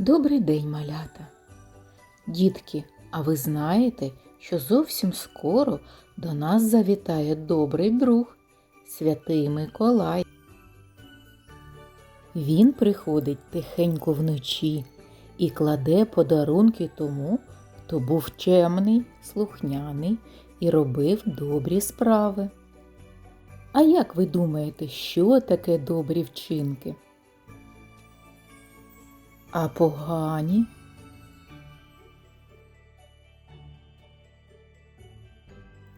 Добрий день, малята. Дітки, а ви знаєте, що зовсім скоро до нас завітає добрий друг, святий Миколай. Він приходить тихенько вночі і кладе подарунки тому, хто був чемний, слухняний і робив добрі справи. А як ви думаєте, що таке добрі вчинки? А погані?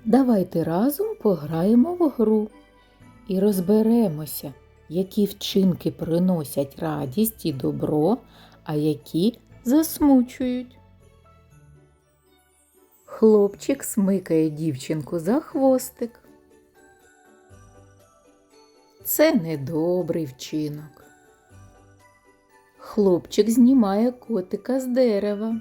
Давайте разом пограємо в гру і розберемося, які вчинки приносять радість і добро, а які засмучують. Хлопчик смикає дівчинку за хвостик. Це недобрий вчинок. Хлопчик знімає котика з дерева.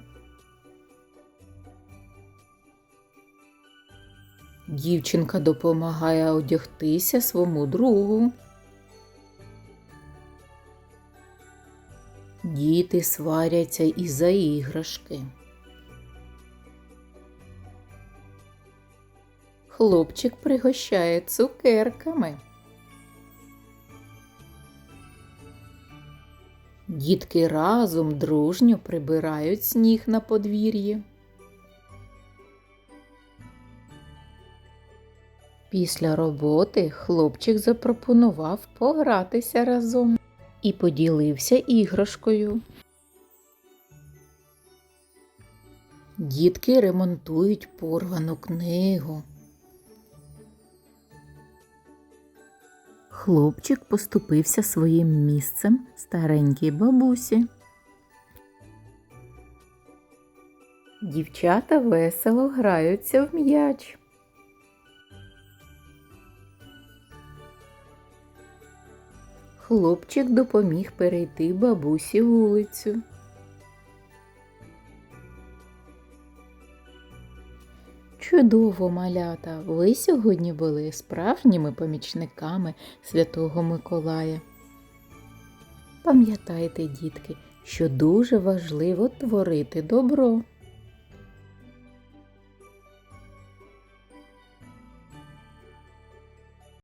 Дівчинка допомагає одягтися своєму другу. Діти сваряться із-за іграшки. Хлопчик пригощає цукерками. Дітки разом дружньо прибирають сніг на подвір'ї. Після роботи хлопчик запропонував погратися разом і поділився іграшкою. Дітки ремонтують порвану книгу. Хлопчик поступився своїм місцем старенькій бабусі. Дівчата весело граються в м'яч. Хлопчик допоміг перейти бабусі вулицю. Чудово, малята! Ви сьогодні були справжніми помічниками Святого Миколая. Пам'ятайте, дітки, що дуже важливо творити добро.